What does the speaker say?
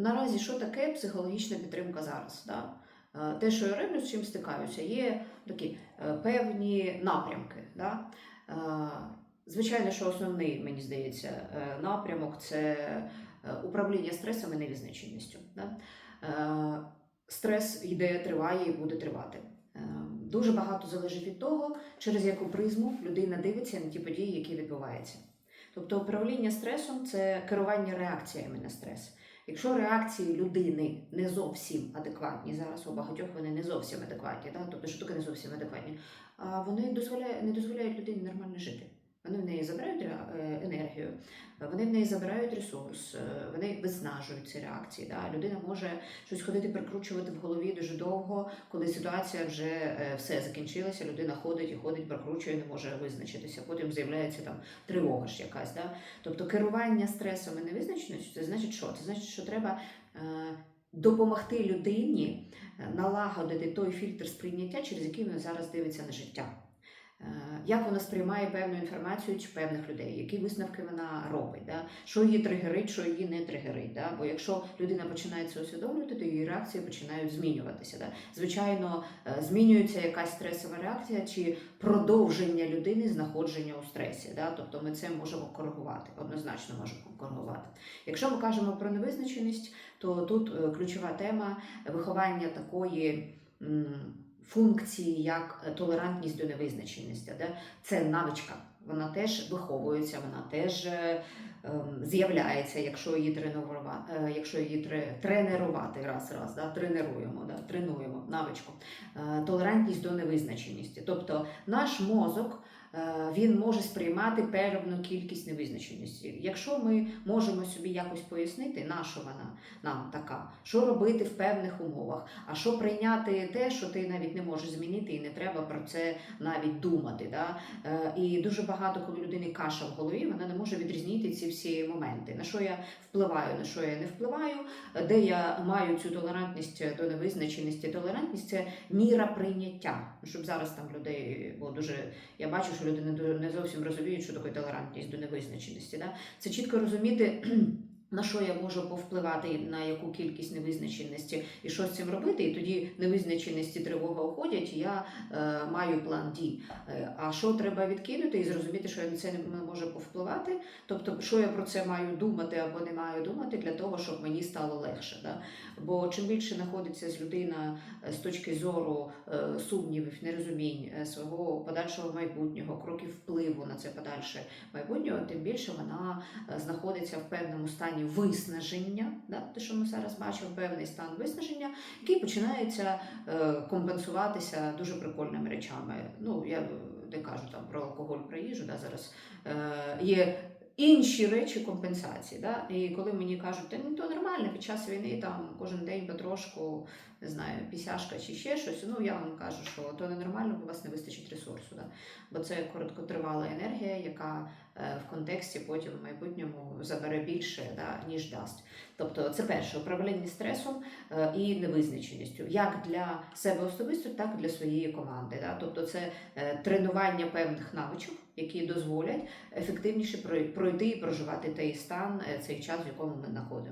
наразі що таке психологічна підтримка зараз? Да? Е, Те, що я роблю, з чим стикаюся, є такі е, певні напрямки. Да? Е, Звичайно, що основний, мені здається, напрямок це управління стресом і невизначеністю. Да? Стрес йде, триває і буде тривати. Дуже багато залежить від того, через яку призму людина дивиться на ті події, які відбуваються. Тобто управління стресом це керування реакціями на стрес. Якщо реакції людини не зовсім адекватні, зараз у багатьох вони не зовсім адекватні, да? тобто що таке не зовсім адекватні, вони дозволяють, не дозволяють людині нормально жити. Вони в неї забирають е, енергію, вони в неї забирають ресурс, е, вони виснажують ці реакції. Да? Людина може щось ходити, прикручувати в голові дуже довго, коли ситуація вже е, все закінчилася, людина ходить і ходить, прокручує, не може визначитися. Потім з'являється там тривога ж якась. Да? Тобто керування стресом і невизначеністю, це значить що? Це значить, що треба допомогти людині налагодити той фільтр сприйняття, через який вона зараз дивиться на життя. Е, Як вона сприймає певну інформацію чи певних людей, які висновки вона робить, да? що її тригерить, що її не тригерить. Да? Бо якщо людина починає це усвідомлювати, то її реакції починають змінюватися. Да? Звичайно, е, змінюється якась стресова реакція чи продовження людини знаходження у стресі. Да? Тобто ми це можемо коригувати, однозначно можемо коригувати. Якщо ми кажемо про невизначеність, то тут е, ключова тема виховання такої. Функції як е, толерантність до невизначеності, де це навичка. Вона теж виховується, вона теж е, ем, з'являється, якщо її тренувати, якщо її тре- тренувати раз, раз, да, тренуємо, да, тренуємо навичку. Е, Толерантність до невизначеності. Тобто наш мозок е, він може сприймати певну кількість невизначеності. Якщо ми можемо собі якось пояснити, на що вона нам така, що робити в певних умовах, а що прийняти те, що ти навіть не можеш змінити, і не треба про це навіть думати. Да? Е, І дуже багато, коли людини каша в голові, вона не може відрізнити ці всі моменти. На що я впливаю, на що я не впливаю, е, де я маю цю толерантність до невизначеності. Толерантність це міра прийняття. Щоб зараз там людей, бо дуже я бачу, що люди не, зовсім розуміють, що таке толерантність до невизначеності. Да? Це чітко розуміти. На що я можу повпливати на яку кількість невизначеності і що з цим робити, і тоді невизначеності тривога уходять, і я е, маю план дій. Е, а що треба відкинути і зрозуміти, що я на це не можу повпливати? Тобто, що я про це маю думати або не маю думати для того, щоб мені стало легше. Да? Бо чим більше знаходиться з людина е, з точки зору е, сумнівів, нерозумінь е, свого подальшого майбутнього, кроків впливу на це подальше майбутнього, тим більше вона е, знаходиться в певному стані виснаження, да? те, що ми зараз бачимо, певний стан виснаження, який починається е, компенсуватися дуже прикольними речами. Ну, я не кажу там про алкоголь, про їжу, да? зараз е, є. Інші речі компенсації. Да? І коли мені кажуть, та ні, то нормально, під час війни там кожен день потрошку, не знаю, пісяшка чи ще щось, ну я вам кажу, що то ненормально, бо у вас не вистачить ресурсу. Да? Бо це короткотривала енергія, яка е, в контексті потім в майбутньому забере більше, да, ніж дасть. Тобто це перше управління стресом е, і невизначеністю, як для себе особисто, так і для своєї команди. Да? Тобто це е, тренування певних навичок, які дозволять ефективніше прой- пройти і проживати той стан, е, цей час, в якому ми знаходимося.